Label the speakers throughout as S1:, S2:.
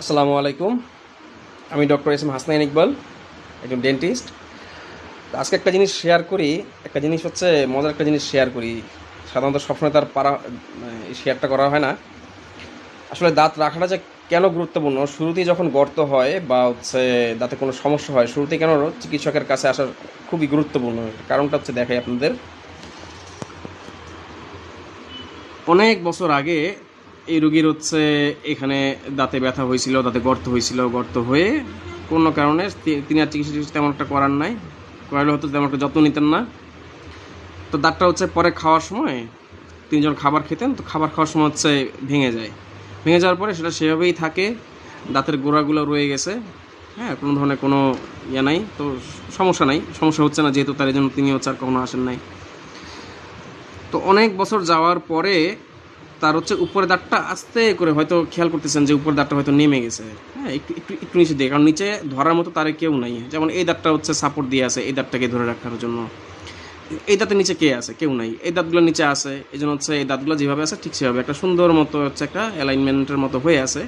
S1: আসসালামু আলাইকুম। আমি doctor S M Hasnain Iqbal, একজন ডেন্টিস্ট। আজকে একটা জিনিস শেয়ার করি, একটা জিনিস হচ্ছে মজার একটা জিনিস শেয়ার করি। সাধারণত সবসময় তার পারা শেয়ারটা করা হয় না। আসলে দাঁত রাখাটা যে কেন গুরুত্বপূর্ণ, শুরুতেই যখন গর্ত হয় বা হচ্ছে দাঁতে কোনো সমস্যা হয়, শুরুতেই কেন চিকিৎসকের কাছে আসা খুবই গুরুত্বপূর্ণ। কারণটা হচ্ছে দেখাই আপনাদের। অনেক বছর আগে এই রুগীর হচ্ছে এখানে দাঁতে ব্যথা হয়েছিল, দাঁতে গর্ত হয়েছিল, গর্ত হয়ে কোনো কারণে তিনি আর চিকিৎসা তেমন একটা করার নাই। করালে হয়তো তেমন একটা যত্ন নিতেন না। তো দাঁতটা হচ্ছে পরে খাওয়ার সময় তিনি যখন খাবার খেতেন, তো খাবার খাওয়ার সময় হচ্ছে ভেঙে যায়। ভেঙে যাওয়ার পরে সেটা সেভাবেই থাকে। দাঁতের গোড়াগুলো রয়ে গেছে। হ্যাঁ কোনো ধরনের কোনো ইয়ে নাই। তো সমস্যা নাই। সমস্যা হচ্ছে না, যেহেতু তার জন্য তিনি হচ্ছে আর কখনো আসেন নাই। তো অনেক বছর যাওয়ার পরে তার হচ্ছে উপরে দাঁতটা আস্তে করে হয়তো খেয়াল করতেছেন যে উপরের দাঁতটা হয়তো নেমে গেছে। হ্যাঁ একটু একটু একটু নিচে দিয়ে কারণ নিচে ধরার মতো তারে কেউ নাই। যেমন এই দাঁতটা হচ্ছে সাপোর্ট দিয়ে আছে এই দাঁতটাকে ধরে রাখার জন্য। এই দাঁতের নিচে কে আছে? কেউ নাই। এই দাঁতগুলো নিচে আছে এই জন্য হচ্ছে এই দাঁতগুলো যেভাবে আছে ঠিক সেভাবে। একটা সুন্দর মতো হচ্ছে একটা অ্যালাইনমেন্টের মতো হয়ে আছে।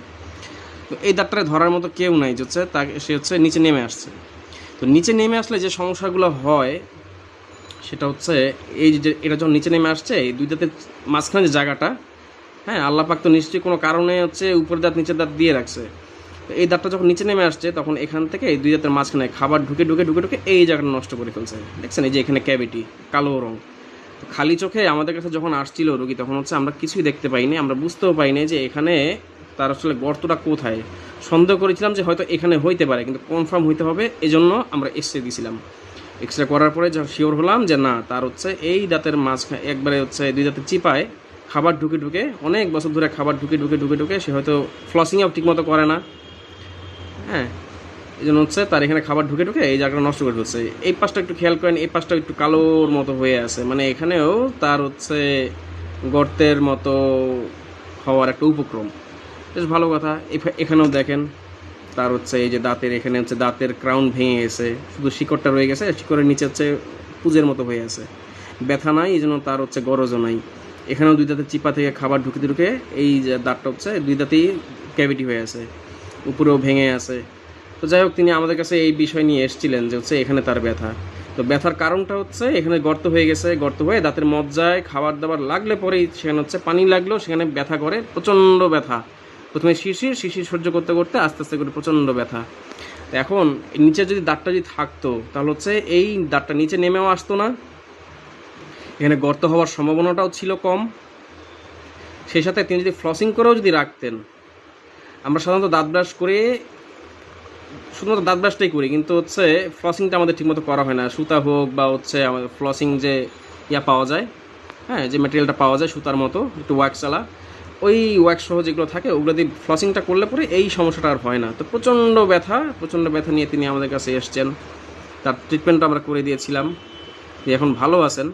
S1: তো এই দাঁতটা ধরার মতো কেউ নাই যে হচ্ছে তাকে, সে হচ্ছে নিচে নেমে আসছে। তো নিচে নেমে আসলে যে সমস্যাগুলো হয়, সেটা হচ্ছে এই যে এটা যখন নিচে নেমে আসছে, এই দুই দাঁতের মাঝখানে যে জায়গাটা হ্যাঁ আল্লাহ পাক তো নিশ্চয়ই কোনো কারণে হচ্ছে উপরের দাঁত, নিচের দাঁত দিয়ে রাখছে। এই দাঁতটা যখন নিচে নেমে আসছে, তখন এখান থেকে এই দুই দাঁতের মাঝখানে খাবার ঢুকে ঢুকে ঢুকে ঢুকে এই জায়গাটা নষ্ট করে ফেলছে। দেখছেন এই যে এখানে ক্যাভিটি কালো রং। তো খালি চোখে আমাদের কাছে যখন আসছিল রোগী, তখন হচ্ছে আমরা কিছুই দেখতে পাইনি, আমরা বুঝতেও পাইনি যে এখানে তার আসলে গর্তটা কোথায়। সন্দেহ করেছিলাম যে হয়তো এখানে হইতে পারে, কিন্তু কনফার্ম হইতে হবে, এজন্য আমরা এক্স রে দিয়েছিলাম এক্স রে করার পরে যখন শিওর হলাম যে না, তার হচ্ছে এই দাঁতের মাঝখানে, একবারে হচ্ছে দুই দাঁতের চিপায় খাবার ঢুকে ঢুকে, অনেক বছর ধরে খাবার ঢুকে ঢুকে ঢুকে ঢুকে সে হয়তো ফ্লসিং ফ্লসিংও ঠিকমতো করে না। হ্যাঁ এই জন্য হচ্ছে তার এখানে খাবার ঢুকে ঢুকে এই জায়গাটা নষ্ট করে ফেলছে। এই পাশটা একটু খেয়াল করেন, এই পাশটা একটু কালোর মতো হয়ে আছে। মানে এখানেও তার হচ্ছে গর্তের মতো হওয়ার একটা উপক্রম। বেশ ভালো কথা। এখানেও দেখেন, তার হচ্ছে এই যে দাঁতের, এখানে হচ্ছে দাঁতের ক্রাউন ভেঙে গেছে। শুধু শিকড়টা রয়ে গেছে শিকড়ের নিচে হচ্ছে পুজের মতো হয়ে আছে। ব্যথা নাই এই জন্য তার হচ্ছে গরজও নাই। এখানেও দুই দাঁতের চিপা থেকে খাবার ঢুকে ঢুকে এই যে দাঁতটা হচ্ছে, দুই দাঁতেই ক্যাভিটি হয়ে আছে, উপরেও ভেঙে আছে। তো যাই হোক, তিনি আমাদের কাছে এই বিষয় নিয়ে এসেছিলেন যে হচ্ছে এখানে তার ব্যথা। তো ব্যথার কারণটা হচ্ছে এখানে গর্ত হয়ে গেছে, গর্ত হয়ে দাঁতের মজ্জায় খাবার দাবার লাগলে পরেই সেখানে হচ্ছে পানি লাগলেও সেখানে ব্যথা করে, প্রচণ্ড ব্যথা। প্রথমে শিশির শিশির সহ্য করতে করতে আস্তে আস্তে করে প্রচণ্ড ব্যথা। এখন নিচে যদি দাঁতটা যদি থাকতো, তাহলে হচ্ছে এই দাঁতটা নিচে নেমেও আসতো না এখানে গর্ত হওয়ার সম্ভাবনাটাও ছিল কম। সেই সাথে তিনি যদি ফ্লসিং করেও যদি রাখতেন, আমরা সাধারণত দাঁত ব্রাশ করে, শুধুমাত্র দাঁত ব্রাশটাই করি, কিন্তু হচ্ছে ফ্লসিংটা আমাদের ঠিকমতো করা হয় না। সুতা হোক বা হচ্ছে আমাদের ফ্লসিং যে ইয়া পাওয়া যায় হ্যাঁ যে ম্যাটেরিয়ালটা পাওয়া যায় সুতার মতো, একটু ওয়াক্স চালা ওই ওয়াক্স সহ যেগুলো থাকে, ওগুলো দিয়ে ফ্লসিংটা করলে পরে এই সমস্যাটা আর হয় না। তো প্রচণ্ড ব্যথা প্রচণ্ড ব্যথা নিয়ে তিনি আমাদের কাছে এসছেন। তার ট্রিটমেন্টটা আমরা করে দিয়েছিলাম। এখন ভালো আছেন।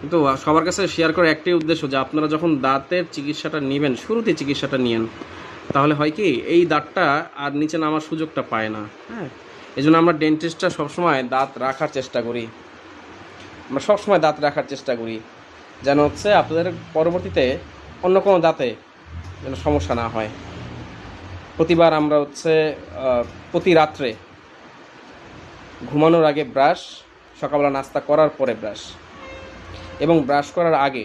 S1: কিন্তু সবার কাছে শেয়ার করার একটাই উদ্দেশ্য যে আপনারা যখন দাঁতের চিকিৎসাটা নেবেন শুরুতে চিকিৎসাটা নিয়েন, তাহলে হয় কি এই দাঁতটা আর নিচে নামার সুযোগটা পায় না। হ্যাঁ? এই জন্য আমরা ডেন্টিস্টটা সবসময় দাঁত রাখার চেষ্টা করি। আমরা সবসময় দাঁত রাখার চেষ্টা করি। যেন হচ্ছে আপনাদের পরবর্তীতে অন্য কোনো দাঁতে যেন সমস্যা না হয়। প্রতিবার আমরা হচ্ছে প্রতি রাত্রে ঘুমানোর আগে ব্রাশ সকালবেলা নাস্তা করার পরে ব্রাশ এবং ব্রাশ করার আগে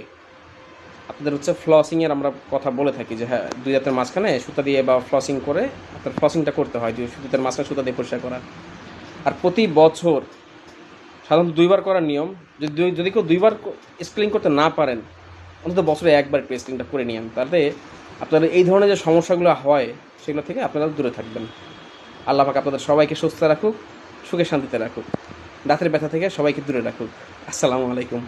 S1: আপনাদের হচ্ছে ফ্লসিংয়ের আমরা কথা বলে থাকি যে হ্যাঁ দুই দাঁতের মাঝখানে সুতা দিয়ে বা ফ্লসিং করে আপনার ফ্লসিংটা করতে হয়, দুই দাঁতের মাঝখানে সুতা দিয়ে পরিষ্কার করা। আর প্রতি বছর সাধারণত দুইবার করার নিয়ম, যদি যদি কেউ দুইবার স্প্লিং করতে না পারেন, অন্তত বছরে একবার টেস্টিংটা করে নিন তাতে আপনাদের এই ধরনের যে সমস্যাগুলো হয়, সেগুলো থেকে আপনারা দূরে থাকবেন। আল্লাহ পাক আপনাদের সবাইকে সুস্থ রাখুক, সুখে শান্তিতে রাখুক। দাঁতের ব্যথা থেকে সবাইকে দূরে রাখুক। আসসালামু আলাইকুম।